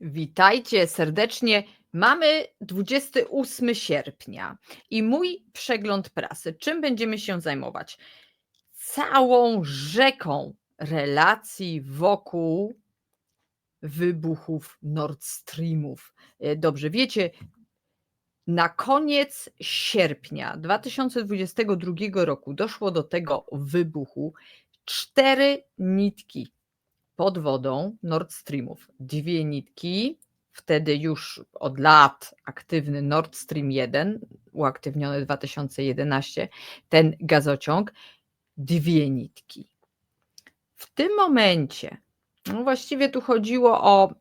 Witajcie serdecznie. Mamy 28 sierpnia i mój przegląd prasy. Czym będziemy się zajmować? Całą rzeką relacji wokół wybuchów Nord Streamów. E, Dobrze wiecie, na koniec sierpnia 2022 roku doszło do tego wybuchu. Cztery nitki pod wodą Nord Streamów. Dwie nitki, wtedy już od lat aktywny Nord Stream 1, uaktywniony 2011, ten gazociąg, dwie nitki. W tym momencie, no właściwie tu chodziło o,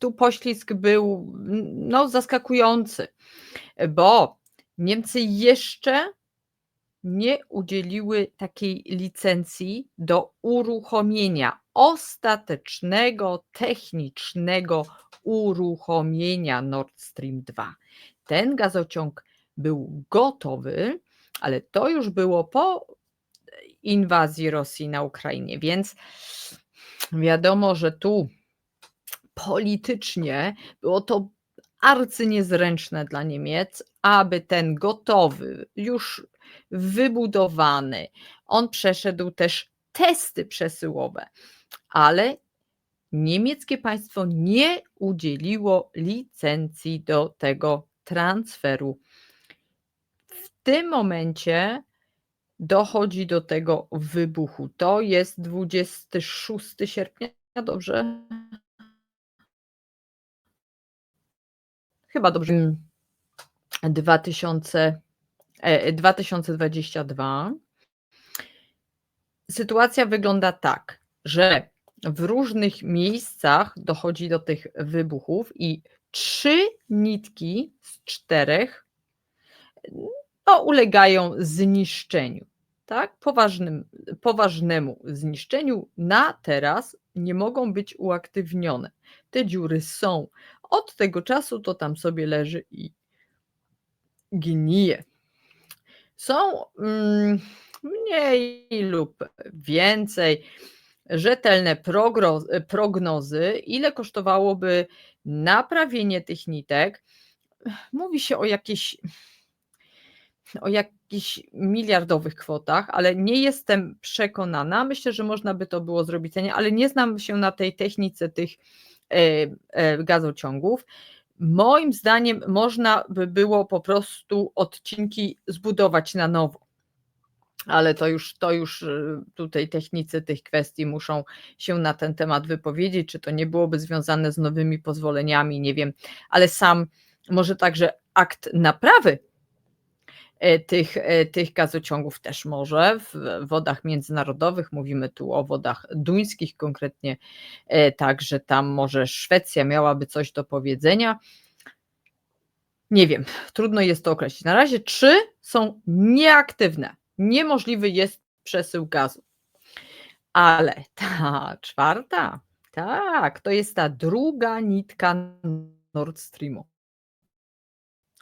tu poślizg był no, zaskakujący, bo Niemcy jeszcze nie udzieliły takiej licencji do uruchomienia ostatecznego technicznego uruchomienia Nord Stream 2. Ten gazociąg był gotowy, ale to już było po inwazji Rosji na Ukrainie, więc wiadomo, że tu politycznie było to arcyniezręczne dla Niemiec, aby ten gotowy, już wybudowany, on przeszedł też testy przesyłowe, ale niemieckie państwo nie udzieliło licencji do tego transferu. W tym momencie dochodzi do tego wybuchu. To jest 26 sierpnia, dobrze? Chyba dobrze. 2000, e, 2022. Sytuacja wygląda tak, że w różnych miejscach dochodzi do tych wybuchów i trzy nitki z czterech no, ulegają zniszczeniu. Tak, poważnym, poważnemu zniszczeniu na teraz nie mogą być uaktywnione. Te dziury są. Od tego czasu to tam sobie leży i gnije. Są mm, mniej lub więcej rzetelne prognozy, ile kosztowałoby naprawienie tych nitek. Mówi się o jakiejś o jakichś miliardowych kwotach, ale nie jestem przekonana. Myślę, że można by to było zrobić, ale nie znam się na tej technice tych e, e, gazociągów. Moim zdaniem można by było po prostu odcinki zbudować na nowo. Ale to już, to już y, tutaj technicy tych kwestii muszą się na ten temat wypowiedzieć, czy to nie byłoby związane z nowymi pozwoleniami, nie wiem, ale sam może także akt naprawy tych, e, tych gazociągów też może w wodach międzynarodowych, mówimy tu o wodach duńskich konkretnie, e, także tam może Szwecja miałaby coś do powiedzenia. Nie wiem, trudno jest to określić. Na razie trzy są nieaktywne. Niemożliwy jest przesył gazu. Ale ta czwarta, tak, to jest ta druga nitka Nord Streamu,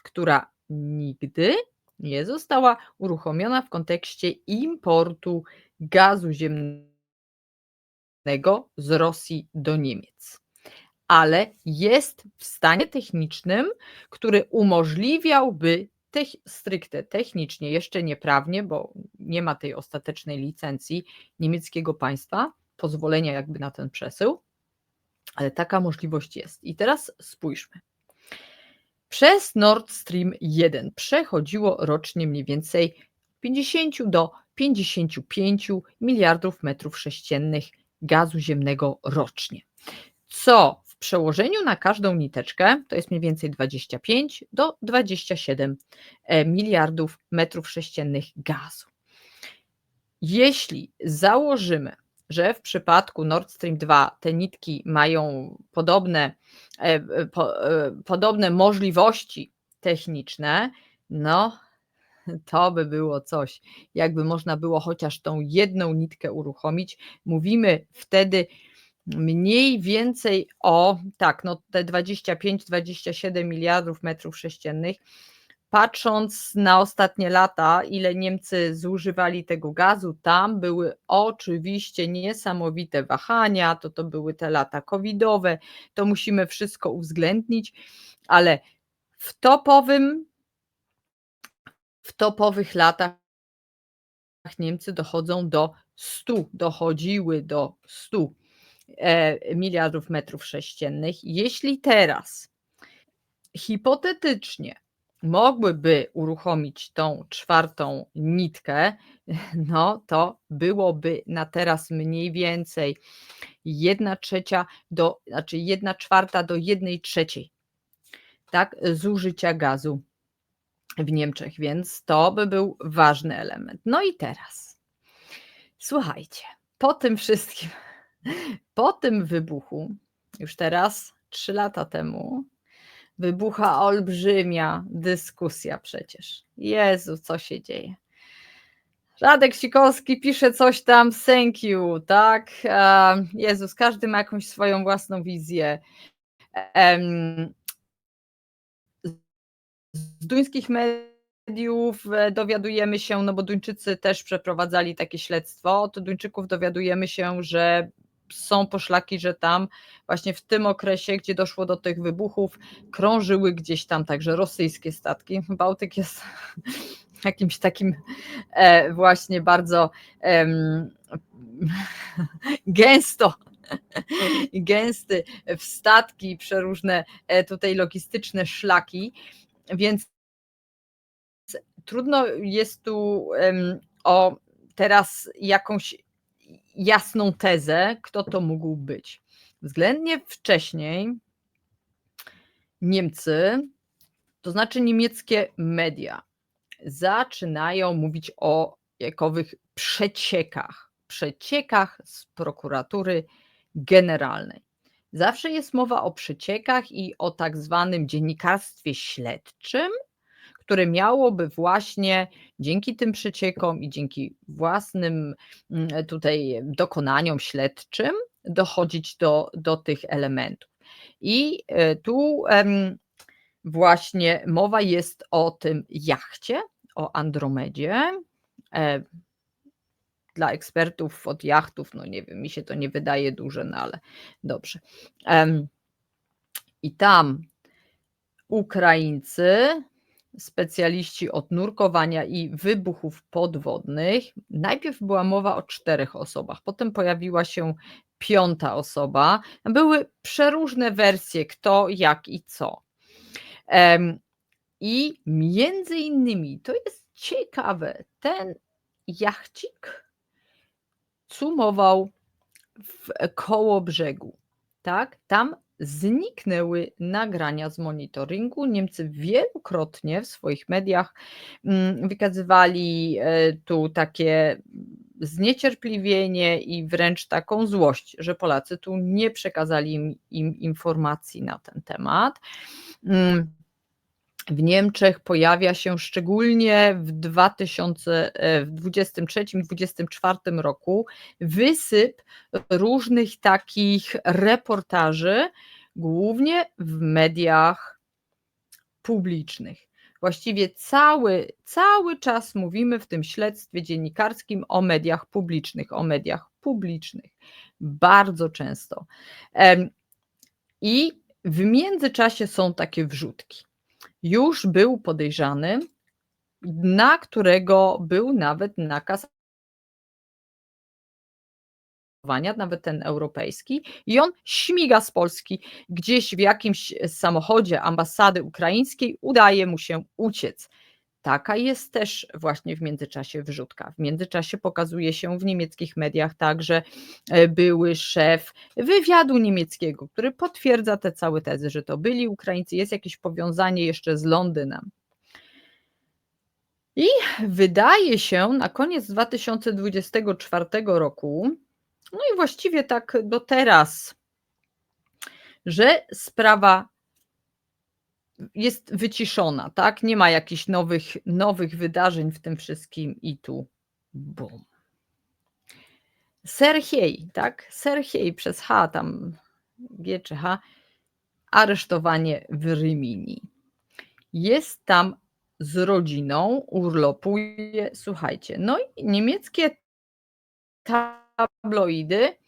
która nigdy nie została uruchomiona w kontekście importu gazu ziemnego z Rosji do Niemiec. Ale jest w stanie technicznym, który umożliwiałby tech, stricte technicznie, jeszcze nie prawnie, bo nie ma tej ostatecznej licencji niemieckiego państwa, pozwolenia jakby na ten przesył, ale taka możliwość jest. I teraz spójrzmy. Przez Nord Stream 1 przechodziło rocznie mniej więcej 50 do 55 miliardów metrów sześciennych gazu ziemnego rocznie, co w przełożeniu na każdą niteczkę to jest mniej więcej 25 do 27 e, miliardów metrów sześciennych gazu. Jeśli założymy, że w przypadku Nord Stream 2 te nitki mają podobne, e, po, e, podobne możliwości techniczne, no to by było coś. Jakby można było chociaż tą jedną nitkę uruchomić, mówimy wtedy mniej więcej o, tak, no te 25-27 miliardów metrów sześciennych, patrząc na ostatnie lata, ile Niemcy zużywali tego gazu, tam były oczywiście niesamowite wahania, to to były te lata covidowe, to musimy wszystko uwzględnić, ale w topowym w topowych latach Niemcy dochodzą do 100, dochodziły do 100 e, miliardów metrów sześciennych. Jeśli teraz hipotetycznie mogłyby uruchomić tą czwartą nitkę, no to byłoby na teraz mniej więcej 1 trzecia do, znaczy 1 czwarta do 1 trzeciej tak, zużycia gazu w Niemczech, więc to by był ważny element. No i teraz, słuchajcie, po tym wszystkim, po tym wybuchu, już teraz, trzy lata temu, wybucha olbrzymia dyskusja przecież. Jezu, co się dzieje? Radek Sikorski pisze coś tam, thank you, tak? Jezus, każdy ma jakąś swoją własną wizję. Z duńskich mediów e, dowiadujemy się, no bo Duńczycy też przeprowadzali takie śledztwo, od Duńczyków dowiadujemy się, że są poszlaki, że tam właśnie w tym okresie, gdzie doszło do tych wybuchów, krążyły gdzieś tam także rosyjskie statki. Bałtyk jest jakimś takim e, właśnie bardzo gęsto gęsty w statki, przeróżne e, tutaj logistyczne szlaki, więc trudno jest tu o teraz jakąś jasną tezę, kto to mógł być. Względnie wcześniej Niemcy, to znaczy niemieckie media, zaczynają mówić o jakowych przeciekach, przeciekach z prokuratury generalnej. Zawsze jest mowa o przeciekach i o tak zwanym dziennikarstwie śledczym, które miałoby właśnie dzięki tym przeciekom i dzięki własnym mm, tutaj dokonaniom śledczym dochodzić do, do tych elementów. I e, tu właśnie mowa jest o tym jachcie, o Andromedzie. E, dla ekspertów od jachtów, no nie wiem, mi się to nie wydaje duże, no ale dobrze. I tam Ukraińcy, specjaliści od nurkowania i wybuchów podwodnych, najpierw była mowa o czterech osobach, potem pojawiła się piąta osoba. Były przeróżne wersje, kto, jak i co. I między innymi, to jest ciekawe, ten jachcik cumował w koło brzegu. Tak? Tam zniknęły nagrania z monitoringu. Niemcy wielokrotnie w swoich mediach mm, wykazywali e, tu takie zniecierpliwienie i wręcz taką złość, że Polacy tu nie przekazali im, im informacji na ten temat. W Niemczech pojawia się szczególnie w 2023-2024 e, roku wysyp różnych takich reportaży, głównie w mediach publicznych. Właściwie cały, cały czas mówimy w tym śledztwie dziennikarskim o mediach publicznych, o mediach publicznych. Bardzo często. I w międzyczasie są takie wrzutki już był podejrzany, na którego był nawet nakaz nawet ten europejski, i on śmiga z Polski gdzieś w jakimś samochodzie ambasady ukraińskiej, udaje mu się uciec. Taka jest też właśnie w międzyczasie wrzutka. W międzyczasie pokazuje się w niemieckich mediach także e, były szef wywiadu niemieckiego, który potwierdza te całe tezy, że to byli Ukraińcy, jest jakieś powiązanie jeszcze z Londynem. I wydaje się na koniec 2024 roku, no i właściwie tak do teraz, że sprawa jest wyciszona, tak? Nie ma jakichś nowych, nowych wydarzeń w tym wszystkim i tu bum. Serhiej, tak? Serhiej przez H, tam G czy H, aresztowanie w Rymini. Jest tam z rodziną urlopuje, słuchajcie, no i niemieckie tabloidy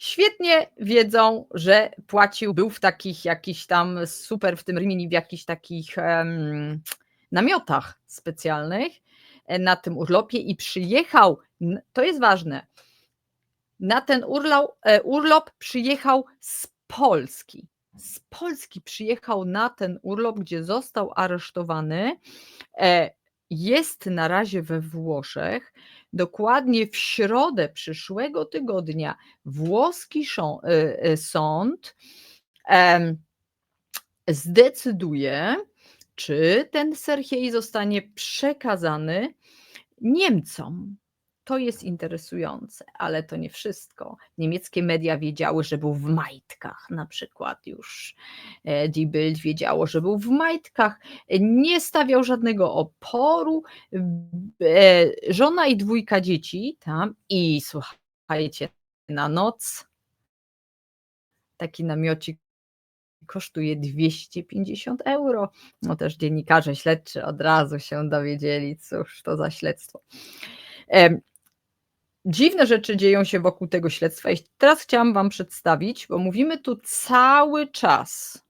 świetnie wiedzą, że płacił, był w takich jakichś tam super w tym Rimini, w jakichś takich um, namiotach specjalnych e, na tym urlopie i przyjechał, to jest ważne, na ten urlop, urlop przyjechał z Polski. Z Polski przyjechał na ten urlop, gdzie został aresztowany. E, jest na razie we Włoszech. Dokładnie w środę przyszłego tygodnia włoski e, e, sąd zdecyduje, czy ten Serhiej zostanie przekazany Niemcom. To jest interesujące, ale to nie wszystko. Niemieckie media wiedziały, że był w majtkach, na przykład już e, Die Bild wiedziało, że był w majtkach, nie stawiał żadnego oporu. E, żona i dwójka dzieci tam i słuchajcie, na noc taki namiocik kosztuje 250 euro. No też dziennikarze śledczy od razu się dowiedzieli, cóż to za śledztwo. Dziwne rzeczy dzieją się wokół tego śledztwa i teraz chciałam Wam przedstawić, bo mówimy tu cały czas.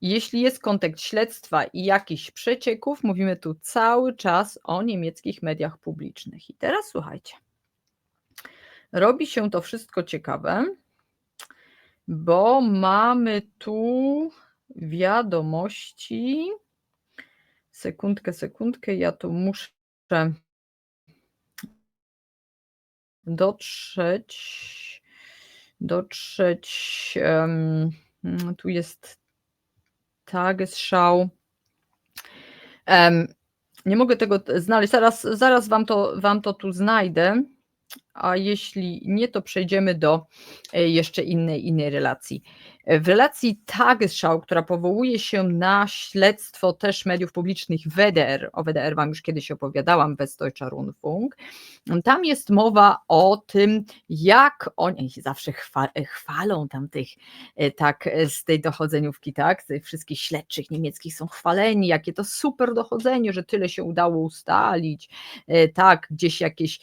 Jeśli jest kontekst śledztwa i jakichś przecieków, mówimy tu cały czas o niemieckich mediach publicznych. I teraz słuchajcie. Robi się to wszystko ciekawe, bo mamy tu wiadomości. Sekundkę, sekundkę, ja tu muszę dotrzeć, dotrzeć, um, tu jest Tagesschau. Um, nie mogę tego znaleźć, zaraz, zaraz wam, to, wam to tu znajdę, a jeśli nie, to przejdziemy do e, jeszcze innej, innej relacji. W relacji Tagesschau, która powołuje się na śledztwo też mediów publicznych WDR, o WDR Wam już kiedyś opowiadałam, Westdeutscher Rundfunk, tam jest mowa o tym, jak oni zawsze chwalą tam tych, e, tak, e, z tej dochodzeniówki, tak, tych wszystkich śledczych niemieckich są chwaleni, jakie to super dochodzenie, że tyle się udało ustalić, e, tak, gdzieś jakieś,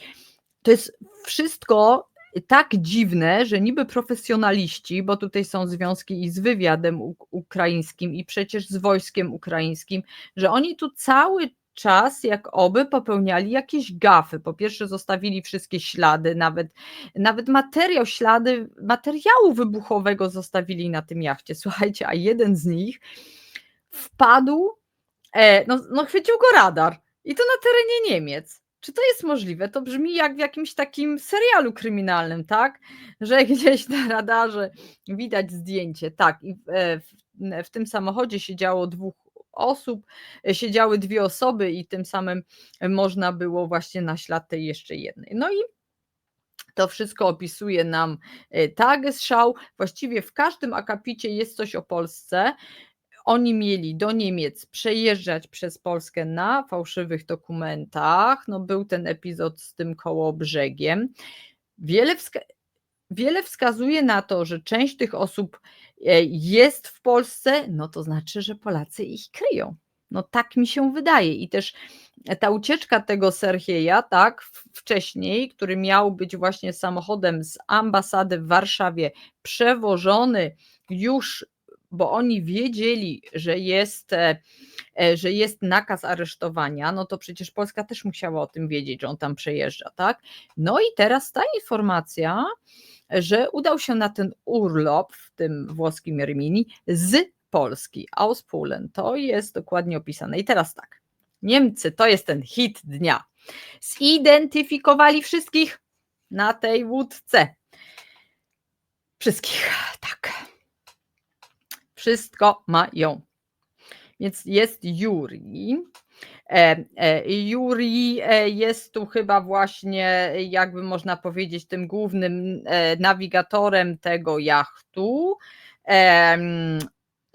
to jest wszystko tak dziwne, że niby profesjonaliści, bo tutaj są związki i z wywiadem ukraińskim, i przecież z wojskiem ukraińskim, że oni tu cały czas, jak oby, popełniali jakieś gafy. Po pierwsze, zostawili wszystkie ślady, nawet, nawet materiał, ślady materiału wybuchowego zostawili na tym jachcie. Słuchajcie, a jeden z nich wpadł, e, no, no chwycił go radar i to na terenie Niemiec. Czy to jest możliwe? To brzmi jak w jakimś takim serialu kryminalnym, tak? Że gdzieś na radarze widać zdjęcie. Tak, i w, e, w, tym samochodzie siedziało dwóch osób, e, siedziały dwie osoby i tym samym można było właśnie na ślad tej jeszcze jednej. No i to wszystko opisuje nam e, Tagesschau. Właściwie w każdym akapicie jest coś o Polsce. Oni mieli do Niemiec przejeżdżać przez Polskę na fałszywych dokumentach. No, był ten epizod z tym koło brzegiem. Wiele, wska wiele wskazuje na to, że część tych osób e, jest w Polsce, no to znaczy, że Polacy ich kryją. No tak mi się wydaje. I też ta ucieczka tego Serhieja, tak, wcześniej, który miał być właśnie samochodem z ambasady w Warszawie przewożony już bo oni wiedzieli, że jest, e, e, że jest nakaz aresztowania, no to przecież Polska też musiała o tym wiedzieć, że on tam przejeżdża, tak? No i teraz ta informacja, że udał się na ten urlop w tym włoskim Rimini z Polski, aus Polen. To jest dokładnie opisane. I teraz tak, Niemcy to jest ten hit dnia. Zidentyfikowali wszystkich na tej łódce. Wszystkich, tak wszystko mają. Więc jest Juri. E, e, Juri e, jest tu chyba właśnie, jakby można powiedzieć, tym głównym nawigatorem tego jachtu.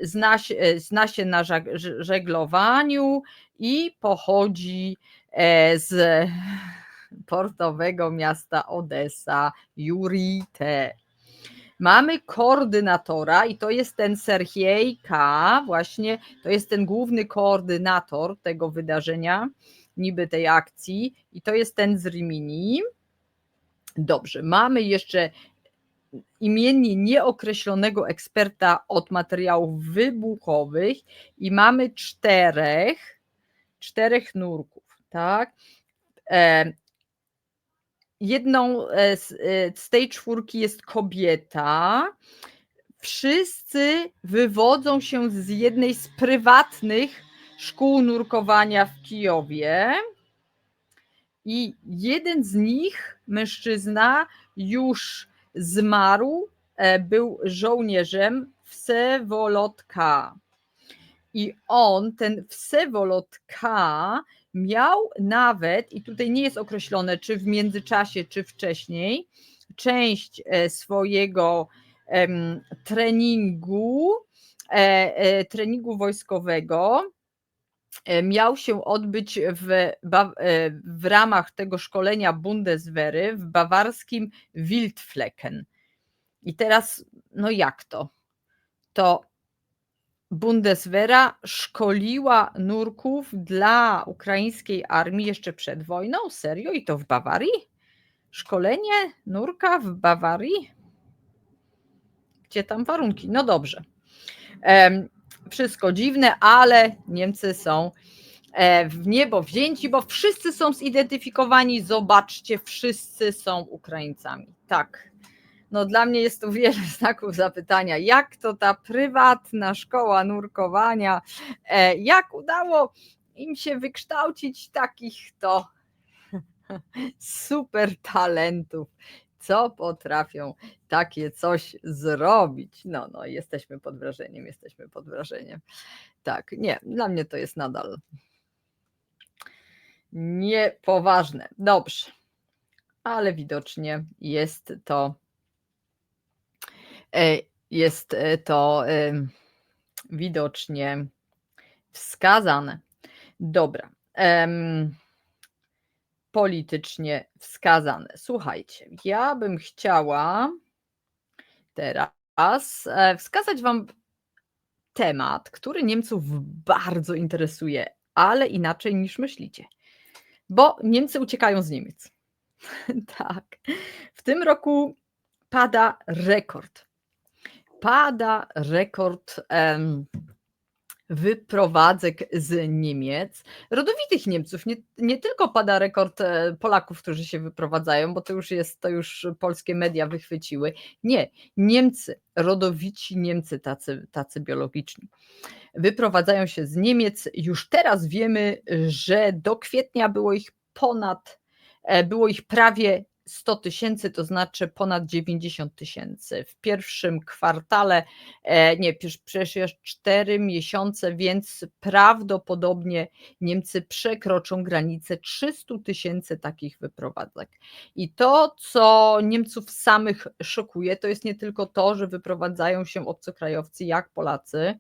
Zna się, zna się na żeglowaniu i pochodzi z portowego miasta Odessa, Jurite. Mamy koordynatora i to jest ten Serhiej K, właśnie to jest ten główny koordynator tego wydarzenia, niby tej akcji i to jest ten z Rimini. Dobrze, mamy jeszcze imiennie nieokreślonego eksperta od materiałów wybuchowych i mamy czterech, czterech nurków, tak? Jedną e, z, e, z tej czwórki jest kobieta. Wszyscy wywodzą się z jednej z prywatnych szkół nurkowania w Kijowie. I jeden z nich, mężczyzna, już zmarł, e, był żołnierzem Wsewolodka. I on, ten Wsewolodka, miał nawet, i tutaj nie jest określone, czy w międzyczasie, czy wcześniej, część e, swojego treningu, e, e, treningu wojskowego miał się odbyć w, w ramach tego szkolenia Bundeswehry w bawarskim Wildflecken. I teraz, no jak to? To Bundeswehra szkoliła nurków dla ukraińskiej armii jeszcze przed wojną? Serio? I to w Bawarii? Szkolenie nurka w Bawarii? Gdzie tam warunki? No dobrze. Wszystko dziwne, ale Niemcy są e, w niebo wzięci, bo wszyscy są zidentyfikowani. Zobaczcie, wszyscy są Ukraińcami. Tak. No dla mnie jest tu wiele znaków zapytania, jak to ta prywatna szkoła nurkowania, e, jak udało im się wykształcić takich to super talentów, co potrafią takie coś zrobić. No, no, jesteśmy pod wrażeniem, jesteśmy pod wrażeniem. Tak, nie, dla mnie to jest nadal niepoważne. Dobrze, ale widocznie jest to jest e, to widocznie wskazane. Dobra. Politycznie wskazane. Słuchajcie, ja bym chciała teraz e, wskazać Wam temat, który Niemców bardzo interesuje, ale inaczej niż myślicie. Bo Niemcy uciekają z Niemiec. Tak. W tym roku pada rekord pada rekord em, wyprowadzek z Niemiec. Rodowitych Niemców, nie, nie tylko pada rekord e, Polaków, którzy się wyprowadzają, bo to już jest, to już polskie media wychwyciły. Nie, Niemcy, rodowici Niemcy, tacy, tacy biologiczni. Wyprowadzają się z Niemiec. Już teraz wiemy, że do kwietnia było ich ponad, e, było ich prawie 100 tysięcy, to znaczy ponad 90 tysięcy. W pierwszym kwartale, e, nie, przecież jest 4 miesiące, więc prawdopodobnie Niemcy przekroczą granicę 300 tysięcy takich wyprowadzek. I to, co Niemców samych szokuje, to jest nie tylko to, że wyprowadzają się obcokrajowcy jak Polacy,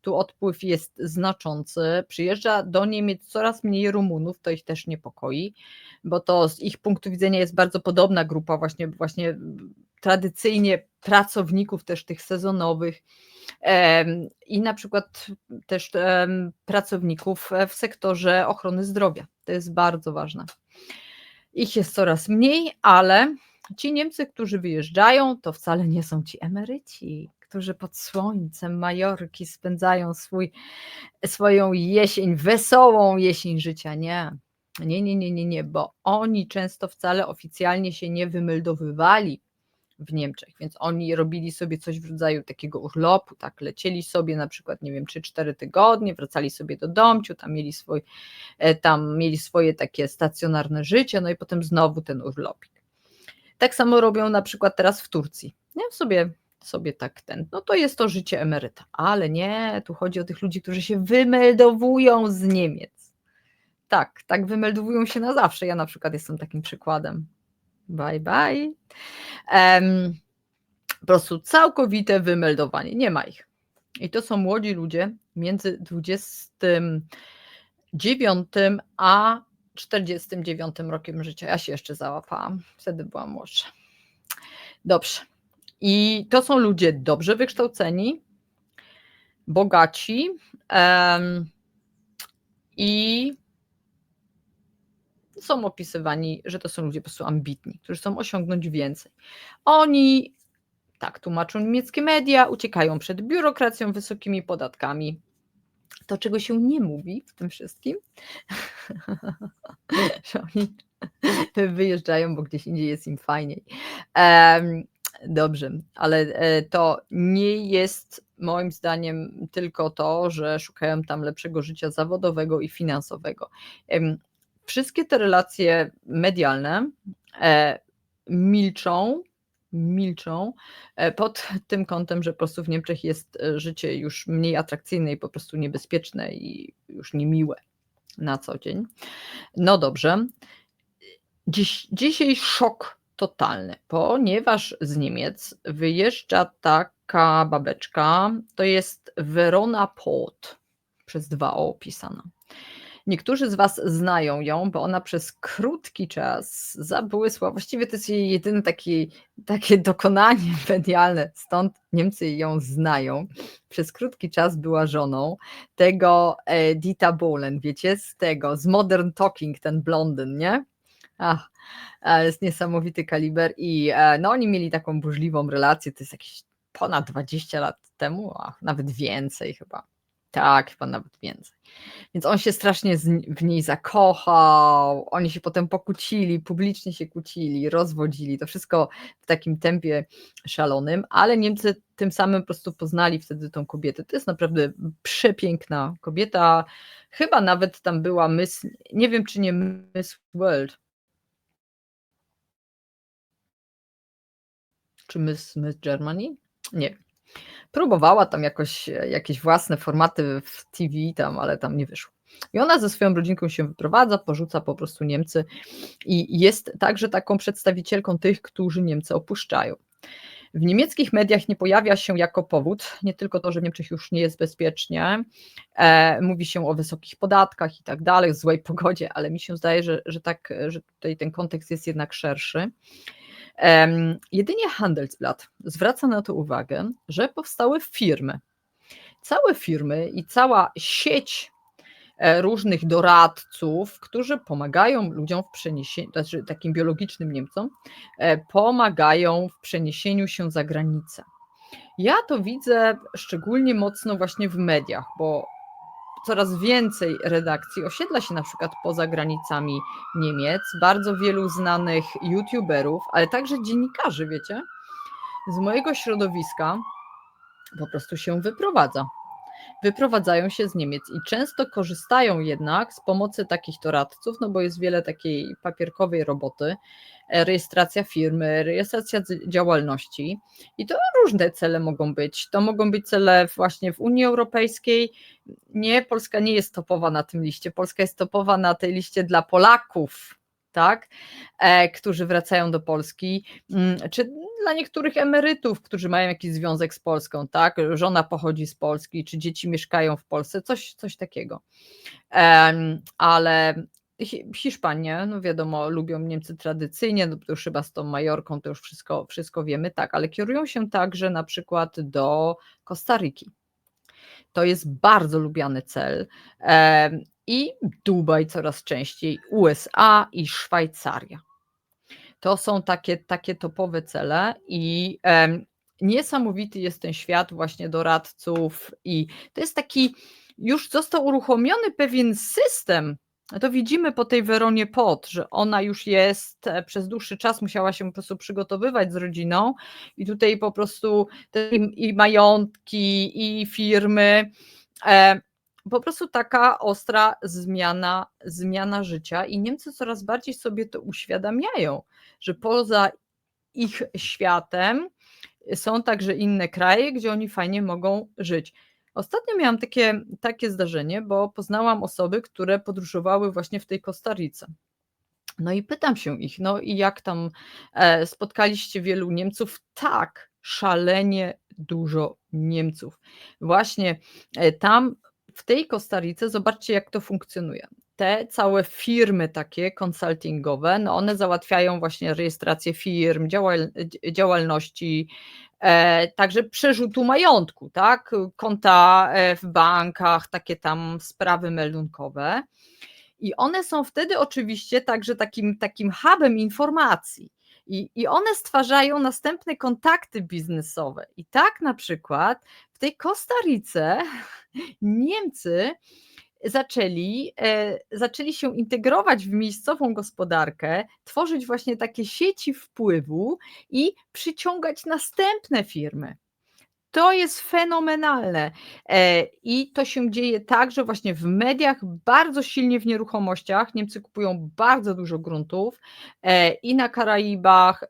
tu odpływ jest znaczący. Przyjeżdża do Niemiec coraz mniej Rumunów, to ich też niepokoi, bo to z ich punktu widzenia jest bardzo podobna grupa, właśnie, właśnie tradycyjnie pracowników też tych sezonowych i na przykład też pracowników w sektorze ochrony zdrowia. To jest bardzo ważne. Ich jest coraz mniej, ale ci Niemcy, którzy wyjeżdżają, to wcale nie są ci emeryci, którzy pod słońcem Majorki spędzają swój, swoją jesień, wesołą jesień życia. Nie. Nie, nie, nie, nie, nie, bo oni często wcale oficjalnie się nie wymeldowywali w Niemczech, więc oni robili sobie coś w rodzaju takiego urlopu, tak, lecieli sobie na przykład, nie wiem, 3-4 tygodnie, wracali sobie do domciu, tam mieli, swój, e, tam mieli swoje takie stacjonarne życie, no i potem znowu ten urlopik. Tak samo robią na przykład teraz w Turcji. Nie, sobie sobie tak ten, no to jest to życie emeryta, ale nie, tu chodzi o tych ludzi, którzy się wymeldowują z Niemiec. Tak, tak wymeldowują się na zawsze. Ja na przykład jestem takim przykładem. Bye, bye. Um, po prostu całkowite wymeldowanie, nie ma ich. I to są młodzi ludzie między 29 a 49 rokiem życia. Ja się jeszcze załapałam, wtedy byłam młodsza. Dobrze. I to są ludzie dobrze wykształceni, bogaci, em, i są opisywani, że to są ludzie po prostu ambitni, którzy chcą osiągnąć więcej. Oni, tak tłumaczą niemieckie media, uciekają przed biurokracją, wysokimi podatkami. To, czego się nie mówi w tym wszystkim, że oni wyjeżdżają, bo gdzieś indziej jest im fajniej. Em, dobrze, ale e, to nie jest moim zdaniem tylko to, że szukają tam lepszego życia zawodowego i finansowego. Wszystkie te relacje medialne e, milczą, milczą e, pod tym kątem, że po prostu w Niemczech jest życie już mniej atrakcyjne i po prostu niebezpieczne i już niemiłe na co dzień. No dobrze. Dziś, dzisiaj szok totalny, ponieważ z Niemiec wyjeżdża taka babeczka, to jest Verona Pot, przez dwa O opisana. Niektórzy z Was znają ją, bo ona przez krótki czas zabłysła. Właściwie to jest jej jedyne takie, takie dokonanie medialne, stąd Niemcy ją znają. Przez krótki czas była żoną tego e, Dita Bohlen, wiecie, z tego, z Modern Talking, ten blondyn, nie? Ach, jest niesamowity kaliber i e, no oni mieli taką burzliwą relację, to jest jakieś ponad 20 lat temu, a nawet więcej chyba. Tak, chyba nawet więcej. Więc on się strasznie w niej zakochał, oni się potem pokłócili, publicznie się kłócili, rozwodzili, to wszystko w takim tempie szalonym, ale Niemcy tym samym po prostu poznali wtedy tą kobietę. To jest naprawdę przepiękna kobieta, chyba nawet tam była Miss, nie wiem czy nie Miss World. Czy Miss, Miss Germany? Nie. Próbowała tam jakoś e, jakieś własne formaty w TV tam, ale tam nie wyszło. I ona ze swoją rodzinką się wyprowadza, porzuca po prostu Niemcy i jest także taką przedstawicielką tych, którzy Niemcy opuszczają. W niemieckich mediach nie pojawia się jako powód nie tylko to, że w Niemczech już nie jest bezpiecznie, e, mówi się o wysokich podatkach i tak dalej, złej pogodzie, ale mi się zdaje, że, że, tak, że tutaj ten kontekst jest jednak szerszy. Jedynie Handelsblatt zwraca na to uwagę, że powstały firmy. Całe firmy i cała sieć e, różnych doradców, którzy pomagają ludziom w przeniesieniu, znaczy takim biologicznym Niemcom, e, pomagają w przeniesieniu się za granicę. Ja to widzę szczególnie mocno właśnie w mediach, bo coraz więcej redakcji osiedla się na przykład poza granicami Niemiec, bardzo wielu znanych youtuberów, ale także dziennikarzy, wiecie, z mojego środowiska po prostu się wyprowadza. Wyprowadzają się z Niemiec i często korzystają jednak z pomocy takich doradców, no bo jest wiele takiej papierkowej roboty, rejestracja firmy, rejestracja działalności i to różne cele mogą być. To mogą być cele właśnie w Unii Europejskiej. Nie, Polska nie jest topowa na tym liście. Polska jest topowa na tej liście dla Polaków, tak, e, którzy wracają do Polski, mm, czy dla niektórych emerytów, którzy mają jakiś związek z Polską, tak, żona pochodzi z Polski, czy dzieci mieszkają w Polsce, coś, coś takiego. Ale Hiszpanie, no wiadomo, lubią Niemcy tradycyjnie, no to już chyba z tą Majorką to już wszystko, wszystko wiemy, tak, ale kierują się także na przykład do Kostaryki. To jest bardzo lubiany cel i Dubaj coraz częściej, USA i Szwajcaria. To są takie, takie topowe cele i niesamowity jest ten świat właśnie doradców i to jest taki, już został uruchomiony pewien system, to widzimy po tej Weronie Pot, że ona już jest e, przez dłuższy czas, musiała się po prostu przygotowywać z rodziną i tutaj po prostu te i majątki, i firmy, e, po prostu taka ostra zmiana, zmiana życia i Niemcy coraz bardziej sobie to uświadamiają, że poza ich światem są także inne kraje, gdzie oni fajnie mogą żyć. Ostatnio miałam takie, takie zdarzenie, bo poznałam osoby, które podróżowały właśnie w tej Kostaryce. No i pytam się ich, no i jak tam e, spotkaliście wielu Niemców? Tak, szalenie dużo Niemców. Właśnie e, tam w tej Kostarice zobaczcie, jak to funkcjonuje. te całe firmy takie konsultingowe, no one załatwiają właśnie rejestrację firm, działal działalności, także przerzutu majątku, tak, konta, e, w bankach, takie tam sprawy meldunkowe. I one są wtedy oczywiście także takim takim hubem informacji. I i one stwarzają następne kontakty biznesowe. I tak na przykład w tej Kostarice Niemcy zaczęli, e, zaczęli się integrować w miejscową gospodarkę, tworzyć właśnie takie sieci wpływu i przyciągać następne firmy. To jest fenomenalne. E, I to się dzieje tak, że właśnie w mediach, bardzo silnie w nieruchomościach. Niemcy kupują bardzo dużo gruntów e, i na Karaibach.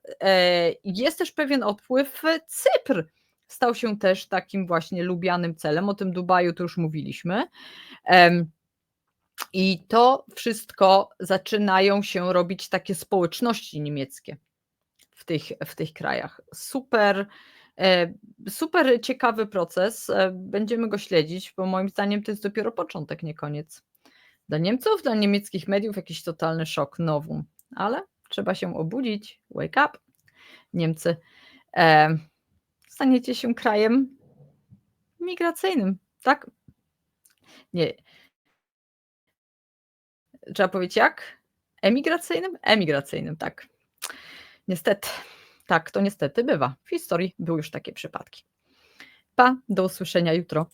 Jest też pewien odpływ. Cypr stał się też takim właśnie lubianym celem. O tym Dubaju to już mówiliśmy. I to wszystko zaczynają się robić takie społeczności niemieckie w tych, w tych krajach. Super. E, super ciekawy proces. E, będziemy go śledzić, bo moim zdaniem to jest dopiero początek, nie koniec. Dla Niemców, dla niemieckich mediów jakiś totalny szok, nowum, ale trzeba się obudzić. Wake up, Niemcy. E, staniecie się krajem migracyjnym, tak? Nie. Trzeba powiedzieć jak? Emigracyjnym? Emigracyjnym, tak. Niestety. Tak, to niestety bywa. W historii były już takie przypadki. Pa, do usłyszenia jutro.